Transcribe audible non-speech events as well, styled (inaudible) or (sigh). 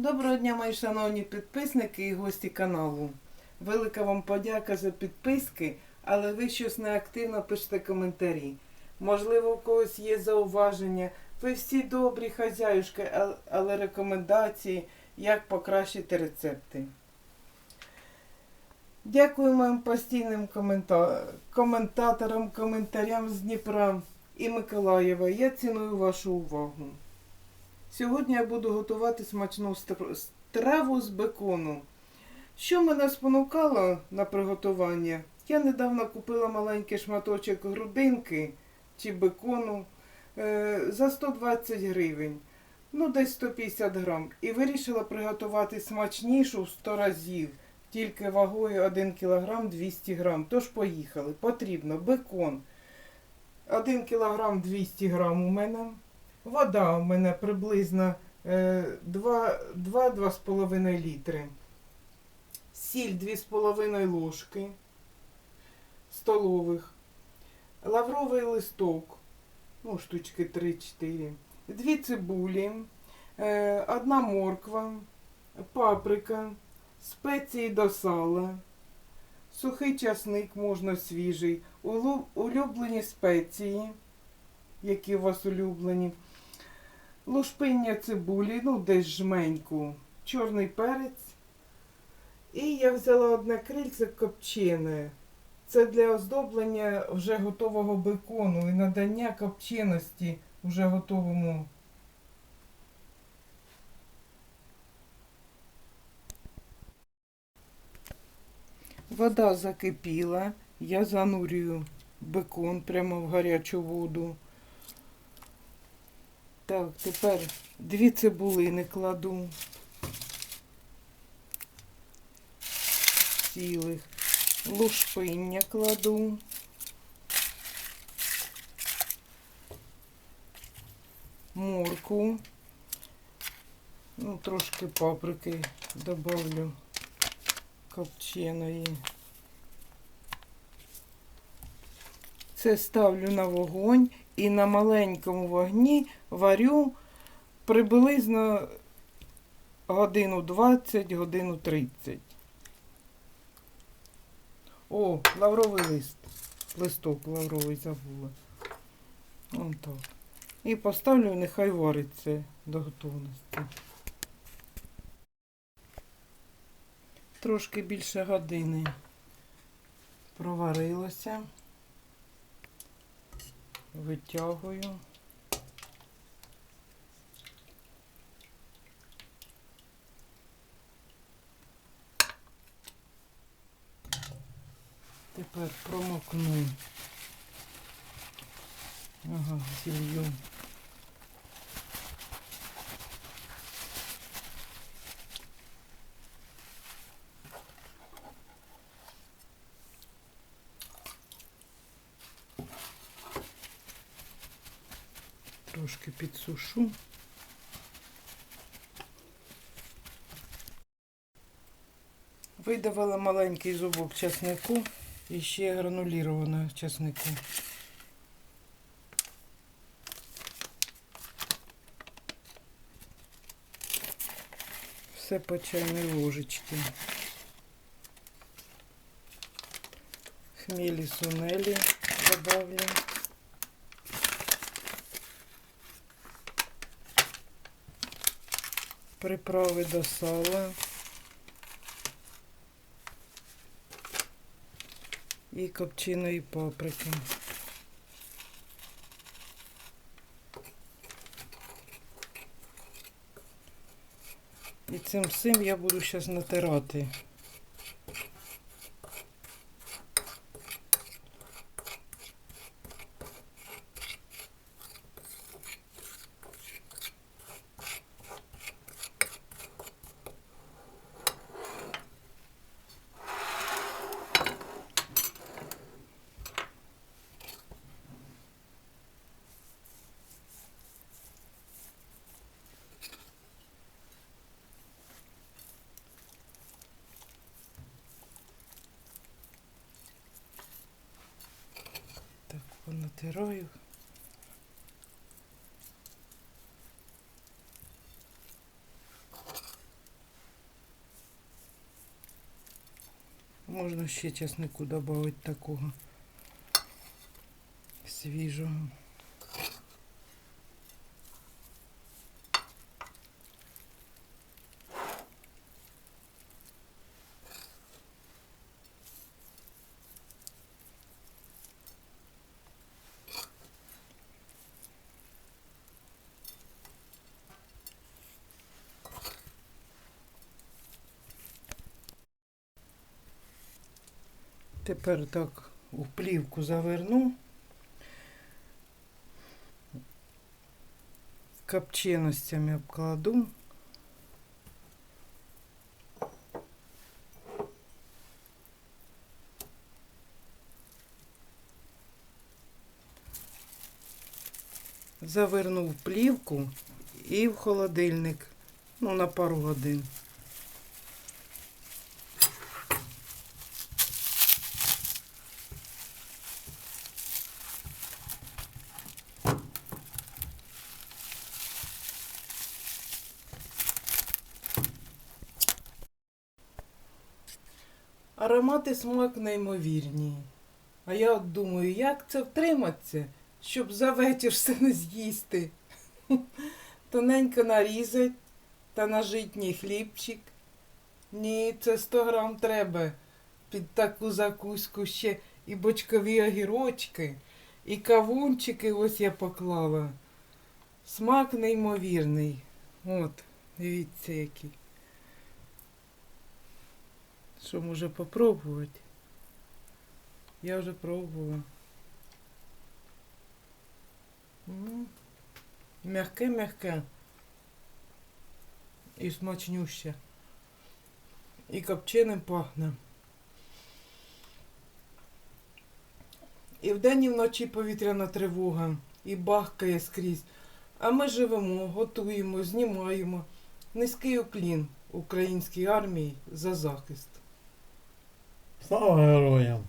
Доброго дня, мої шановні підписники і гості каналу. Велика вам подяка за підписки, але ви щось неактивно пишете коментарі. Можливо, у когось є зауваження. Ви всі добрі хазяюшки, але рекомендації, як покращити рецепти. Дякую моїм постійним комента... коментаторам, коментарям з Дніпра і Миколаєва. Я ціную вашу увагу. Сьогодні я буду готувати смачну страву з бекону. Що мене спонукало на приготування? Я недавно купила маленький шматочок грудинки чи бекону е, за 120 гривень, ну десь 150 грам, і вирішила приготувати смачнішу в 100 разів, тільки вагою 1 кг 200 грам. Тож поїхали. Потрібно бекон 1 кг 200 грам у мене. Вода у мене приблизно е, 2-2,5 літри. Сіль 2,5 ложки столових. Лавровий листок, ну, штучки 3-4. Дві цибулі, е, одна морква, паприка, спеції до сала, сухий часник можна свіжий, улюблені спеції, які у вас улюблені лушпиння цибулі, ну десь жменьку, чорний перець. І я взяла одне крильце копчене. Це для оздоблення вже готового бекону і надання копченості вже готовому. Вода закипіла, я занурюю бекон прямо в гарячу воду. Так, тепер дві цибулини кладу. Цілих. Лушпиння кладу. Морку. Ну, трошки паприки добавлю копченої. Це ставлю на вогонь і на маленькому вогні варю приблизно годину 20, годину 30. О, лавровий лист. Листок лавровий забула. Вон так. І поставлю, нехай вариться до готовності. Трошки більше години проварилося. Витягую. Тепер промокну. Ага, зілью. Трошки підсушу. Видавила маленький зубок часнику і ще гранулірованого часнику. Все по чайній ложечці. Хмелі сунелі добавлю. Приправи до сала. І копченої паприки. І цим всім я буду зараз натирати. понатираю. Можна ще чеснику додати такого свіжого. Тепер так у плівку заверну. Копченостями обкладу. Заверну в плівку і в холодильник. Ну, на пару годин. Аромат і смак неймовірні. А я от думаю, як це втриматися, щоб за вечір все не з'їсти. (laughs) Тоненько нарізать та на житній хлібчик. Ні, це 100 грам треба під таку закуску ще і бочкові огірочки, і кавунчики ось я поклала. Смак неймовірний. От, дивіться який. Що може попробувати? Я вже пробувала. Мягке-мягке. І смачнюще. І копченим пахне. І вдень, і вночі повітряна тривога, і бахкає скрізь. А ми живемо, готуємо, знімаємо. Низький уклін українській армії за захист. Слава героям!